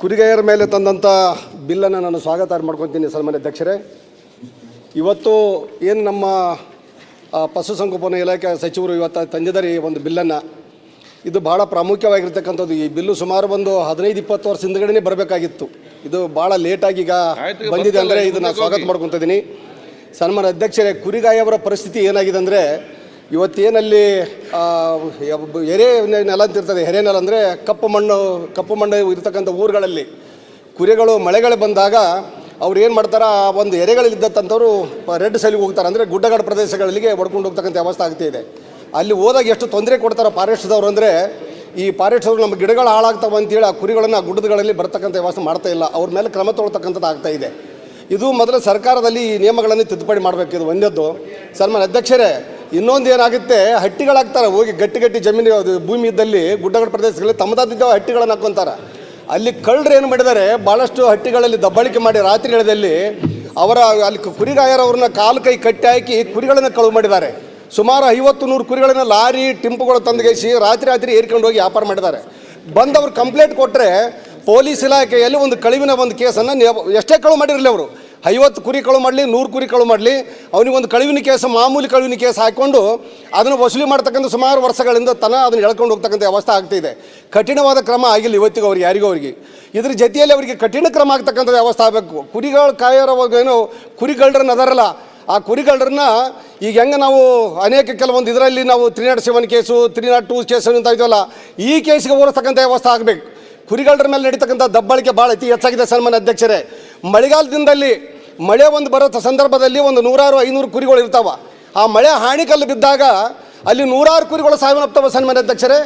ಕುರಿಗಾಯರ ಮೇಲೆ ತಂದಂಥ ಬಿಲ್ಲನ್ನು ನಾನು ಸ್ವಾಗತ ಮಾಡ್ಕೊತೀನಿ ಸನ್ಮಾನ್ಯ ಅಧ್ಯಕ್ಷರೇ. ಇವತ್ತು ಏನು ನಮ್ಮ ಪಶು ಪಶುಸಂಗೋಪನಾ ಇಲಾಖೆ ಸಚಿವರು ಇವತ್ತು ತಂದಿದ್ದಾರೆ ಈ ಒಂದು ಬಿಲ್ಲನ್ನು. ಇದು ಭಾಳ ಪ್ರಾಮುಖ್ಯವಾಗಿರ್ತಕ್ಕಂಥದ್ದು. ಈ ಬಿಲ್ಲು ಸುಮಾರು ಒಂದು ಹದಿನೈದು ಇಪ್ಪತ್ತು ವರ್ಷ ಹಿಂದ್ಗಡೆನೇ ಬರಬೇಕಾಗಿತ್ತು. ಇದು ಭಾಳ ಲೇಟಾಗಿ ಈಗ ಬಂದಿದೆ ಅಂದರೆ ಇದನ್ನು ಸ್ವಾಗತ. ಮಾಡ್ಕೊತಿದ್ದೀನಿ ಸನ್ಮಾನ್ಯ ಅಧ್ಯಕ್ಷರೇ ಕುರಿಗಾಯವರ ಪರಿಸ್ಥಿತಿ ಏನಾಗಿದೆ ಅಂದರೆ ಇವತ್ತೇನಲ್ಲಿ ಎರೆ ನೆಲ ಅಂತಿರ್ತದೆ ಎರೆ ನೆಲ ಅಂದರೆ ಕಪ್ಪು ಮಣ್ಣು ಕಪ್ಪು ಮಣ್ಣು ಇರ್ತಕ್ಕಂಥ ಊರುಗಳಲ್ಲಿ. ಕುರಿಗಳು, ಮಳೆಗಳು ಬಂದಾಗ ಅವ್ರು ಏನು ಮಾಡ್ತಾರೆ, ಆ ಒಂದು ಎರೆಗಳಿದ್ದಂಥವ್ರು ರೆಡ್ ಸೈಲಿಗೆ ಹೋಗ್ತಾರೆ. ಅಂದರೆ ಗುಡ್ಡಗಾಡು ಪ್ರದೇಶಗಳಿಗೆ ಹೊಡ್ಕೊಂಡು ಹೋಗ್ತಕ್ಕಂಥ ವ್ಯವಸ್ಥೆ ಆಗ್ತಾ ಇದೆ. ಅಲ್ಲಿ ಹೋದಾಗ ಎಷ್ಟು ತೊಂದರೆ ಕೊಡ್ತಾರೆ ಫಾರೆಸ್ಟ್ದವ್ರು ಅಂದರೆ, ಈ ಫಾರೆಸ್ಟ್ದವ್ರು ನಮ್ಮ ಗಿಡಗಳು ಹಾಳಾಗ್ತಾವೆ ಅಂತೇಳಿ ಆ ಕುರಿಗಳನ್ನು ಆ ಗುಡ್ಡಗಳಲ್ಲಿ ಬರ್ತಕ್ಕಂಥ ವ್ಯವಸ್ಥೆ ಮಾಡ್ತಾ ಇಲ್ಲ. ಅವ್ರ ಮೇಲೆ ಕ್ರಮ ತೊಗೊಳ್ತಕ್ಕಂಥದ್ದು ಆಗ್ತಾ ಇದೆ. ಇದು ಮೊದಲು ಸರ್ಕಾರದಲ್ಲಿ ಈ ನಿಯಮಗಳನ್ನು ತಿದ್ದುಪಡಿ ಮಾಡಬೇಕು. ಇದು ಒಂದದ್ದು. ಸನ್ಮಾನ ಅಧ್ಯಕ್ಷರೇ ಇನ್ನೊಂದು ಏನಾಗುತ್ತೆ, ಹಟ್ಟಿಗಳಾಗ್ತಾರೆ, ಹೋಗಿ ಗಟ್ಟಿ ಗಟ್ಟಿ ಜಮೀನು ಭೂಮಿ ಇದ್ದಲ್ಲಿ, ಗುಡ್ಡಗಳ ಪ್ರದೇಶಗಳಲ್ಲಿ ತಮ್ಮದಾದಿದ್ದ ಹಟ್ಟಿಗಳನ್ನು ಹಾಕ್ಕೊಂತಾರೆ ಅಲ್ಲಿ ಕಳ್ಳರು ಏನು ಮಾಡಿದ್ದಾರೆ ಭಾಳಷ್ಟು ಹಟ್ಟಿಗಳಲ್ಲಿ ದಬ್ಬಾಳಿಕೆ ಮಾಡಿ ರಾತ್ರಿಗಳಲ್ಲಿ ಅವರ, ಅಲ್ಲಿ ಕುರಿಗಾಯರವ್ರನ್ನ ಕಾಲು ಕೈ ಕಟ್ಟಿ ಹಾಕಿ ಕುರಿಗಳನ್ನು ಕಳುವು ಮಾಡಿದ್ದಾರೆ. ಸುಮಾರು ಐವತ್ತು ನೂರು ಕುರಿಗಳನ್ನು ಲಾರಿ, ಟಿಂಪುಗಳು ತಂದುಗೈಸಿ ರಾತ್ರಿ ರಾತ್ರಿ ಏರ್ಕೊಂಡು ಹೋಗಿ ವ್ಯಾಪಾರ ಮಾಡಿದ್ದಾರೆ. ಬಂದವರು ಕಂಪ್ಲೇಂಟ್ ಕೊಟ್ಟರೆ ಪೊಲೀಸ್ ಇಲಾಖೆಯಲ್ಲಿ ಒಂದು ಕಳುವಿನ ಒಂದು ಕೇಸನ್ನು ಎಷ್ಟೇ ಕಳುವು ಮಾಡಿರಲಿ ಅವರು. ಐವತ್ತು ಕುರಿ ಕಳು ಮಾಡಲಿ, ನೂರು ಕುರಿ ಕಳು ಮಾಡಲಿ, ಅವನಿಗೆ ಒಂದು ಕಳುವಿನ ಕೇಸ್, ಮಾಮೂಲಿ ಕಳುವಿನ ಕೇಸ್ ಹಾಕ್ಕೊಂಡು ಅದನ್ನು ವಸೂಲಿ ಮಾಡ್ತಕ್ಕಂಥ ಸುಮಾರು ವರ್ಷಗಳಿಂದ ತನ ಅದನ್ನು ಎಳ್ಕೊಂಡು ಹೋಗ್ತಕ್ಕಂಥ ವ್ಯವಸ್ಥೆ ಆಗ್ತಿದೆ ಕಠಿಣವಾದ ಕ್ರಮ ಆಗಿಲ್ಲ ಇವತ್ತಿಗೂ ಅವ್ರಿಗೆ, ಯಾರಿಗೂ ಅವರಿಗೆ. ಇದ್ರ ಜೊತೆಯಲ್ಲಿ ಅವರಿಗೆ ಕಠಿಣ ಕ್ರಮ ಆಗ್ತಕ್ಕಂಥ ವ್ಯವಸ್ಥೆ ಆಗಬೇಕು. ಕುರಿಗಳು ಕಾಯೋರವಾಗ ಏನು, ಕುರಿಗಳರನ್ನ ಅದರಲ್ಲ ಆ ಕುರಿಗಳನ್ನ ಈಗ ಹೆಂಗೆ ನಾವು ಅನೇಕ ಕೆಲವೊಂದು ಇದರಲ್ಲಿ ನಾವು three not seven case three not two case ಅಂತ ಇದೆಯಲ್ಲ ಈ ಕೇಸಿಗೆ ಹೋಲಿಸ್ತಕ್ಕಂಥ ವ್ಯವಸ್ಥೆ ಆಗಬೇಕು. ಕುರಿಗಳರ ಮೇಲೆ ನಡೀತಕ್ಕಂಥ ದಬ್ಬಾಳಿಕೆ ಭಾಳ ಅತಿ ಹೆಚ್ಚಾಗಿದೆ ಸನ್ಮಾನ ಅಧ್ಯಕ್ಷರೇ. ಮಳೆಗಾಲದಿಂದಲ್ಲಿ ಮಳೆ ಒಂದು ಬರೋ ಸಂದರ್ಭದಲ್ಲಿ ಒಂದು ನೂರಾರು ಐನೂರು ಕುರಿಗಳು ಇರ್ತಾವ. ಆ ಮಳೆ ಹಾಣಿಕಲ್ಲು ಬಿದ್ದಾಗ ಅಲ್ಲಿ ನೂರಾರು ಕುರಿಗಳು ಸಾವಿನಪ್ತವ ಸನ್ಮಾನ್ಯ ಅಧ್ಯಕ್ಷರೇ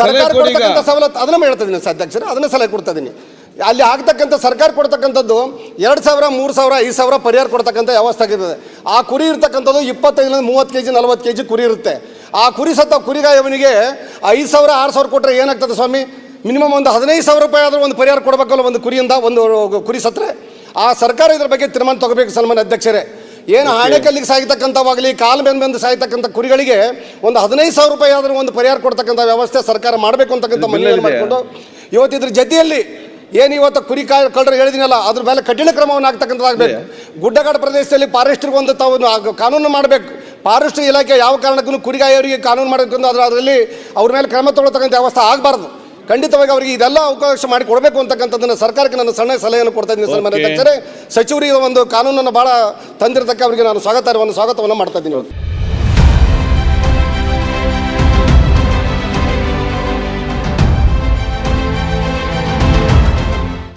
ಸರ್ಕಾರ ಕೊಡಿ ಕೊಡ್ತಕ್ಕಂಥ ಸವಲತ್ತು ಅದನ್ನ ಹೇಳ್ತಿದ್ದೀನಿ ಅಧ್ಯಕ್ಷರೇ ಅದನ್ನ ಸಲಹೆ ಕೊಡ್ತಿದ್ದೀನಿ. ಅಲ್ಲಿ ಆಗ್ತಕ್ಕಂಥ ಸರ್ಕಾರ ಕೊಡ್ತಕ್ಕಂಥದ್ದು ಎರಡು ಸಾವಿರ ಮೂರು ಸಾವಿರ ಐದು ಸಾವಿರ ಪರಿಹಾರ ಕೊಡ್ತಕ್ಕಂಥ ವ್ಯವಸ್ಥೆ ಆಗಿದೆ ಆ ಕುರಿ ಇರ್ತಕ್ಕಂಥದ್ದು ಇಪ್ಪತ್ತೈದರಿಂದ ಮೂವತ್ತು ಕೆ ಜಿ ನಲ್ವತ್ತು ಕೆ ಜಿ ಕುರಿ ಇರುತ್ತೆ. ಆ ಕುರಿ ಸತ್ತ ಕುರಿಗಾಯವನಿಗೆ ಐದು ಸಾವಿರ ಆರು ಸಾವಿರ ಕೊಟ್ಟರೆ ಏನಾಗ್ತದೆ ಸ್ವಾಮಿ? ಮಿನಿಮಮ್ ಒಂದು ಹದಿನೈದು ಸಾವಿರ ರೂಪಾಯಿ ಆದರೂ ಒಂದು ಪರಿಹಾರ ಕೊಡಬೇಕಲ್ಲ ಒಂದು ಕುರಿಯಿಂದ ಒಂದು ಕುರಿ ಸತ್ತರೆ? ಆ ಸರ್ಕಾರ ಇದ್ರ ಬಗ್ಗೆ ತೀರ್ಮಾನ ತಗೋಬೇಕು ಸಲ್ಮಾನ್ ಅಧ್ಯಕ್ಷರೇ. ಏನು ಆಣೆಕಲ್ಲಿಗೆ ಸಾಯ್ತಕ್ಕಂಥವಾಗಲಿ ಕಾಲು ಬೆಂದು ಬೆಂದು ಸಾಯ್ತಕ್ಕಂಥ ಕುರಿಗಳಿಗೆ ಒಂದು ಹದಿನೈದು ಸಾವಿರ ರೂಪಾಯಿ ಆದರೂ ಒಂದು ಪರಿಹಾರ ಕೊಡ್ತಕ್ಕಂಥ ವ್ಯವಸ್ಥೆ ಸರ್ಕಾರ ಮಾಡಬೇಕು ಅಂತಕ್ಕಂಥ ಬಿಲ್ಲಲ್ಲಿದೆ. ಮಾಡಿಕೊಂಡು ಇವತ್ತು ಇದ್ರ ಜೊತೆಯಲ್ಲಿ ಏನು ಇವತ್ತು ಕುರಿ ಕಾಯಿ ಕಳ್ಳರು ಹೇಳಿದಿನಲ್ಲ ಅದ್ರ ಮೇಲೆ ಕಠಿಣ ಕ್ರಮವನ್ನು ಆಗ್ತಕ್ಕಂಥದ್ದಾಗಬೇಕು ಗುಡ್ಡಗಾಡು ಪ್ರದೇಶದಲ್ಲಿ ಫಾರೆಸ್ಟ್ರಿಗೆ ಒಂದು ತಾವು ಕಾನೂನು ಮಾಡಬೇಕು. ಫಾರೆಸ್ಟ್ ಇಲಾಖೆ ಯಾವ ಕಾರಣಕ್ಕೂ ಕುರಿಗಾಯವರಿಗೆ ಕಾನೂನು ಮಾಡಬೇಕು ಅಂದ್ರೆ ಅದರಲ್ಲಿ ಅವ್ರ ಮೇಲೆ ಕ್ರಮ ತಗೊಳ್ತಕ್ಕಂಥ ವ್ಯವಸ್ಥೆ ಆಗಬಾರ್ದು. ಖಂಡಿತವಾಗಿ ಅವರಿಗೆ ಇದೆಲ್ಲ ಅವಕಾಶ ಮಾಡಿ ಕೊಡಬೇಕು ಅಂತಕ್ಕಂಥದ್ದನ್ನು ಸರ್ಕಾರಕ್ಕೆ ನಾನು ಸಣ್ಣ ಸಲಹೆಯನ್ನು ಕೊಡ್ತಾ ಇದ್ದೀನಿ ಸನ್ಮಾನ್ಯ. ಅಧ್ಯಕ್ಷರೇ ಸಚಿವರು ಈ ಒಂದು ಕಾನೂನನ್ನು ಭಾಳ ತಂದಿರತಕ್ಕ ಅವರಿಗೆ ನಾನು ಸ್ವಾಗತವನ್ನು ಸ್ವಾಗತವನ್ನು ಮಾಡ್ತಾ ಇದ್ದೀನಿ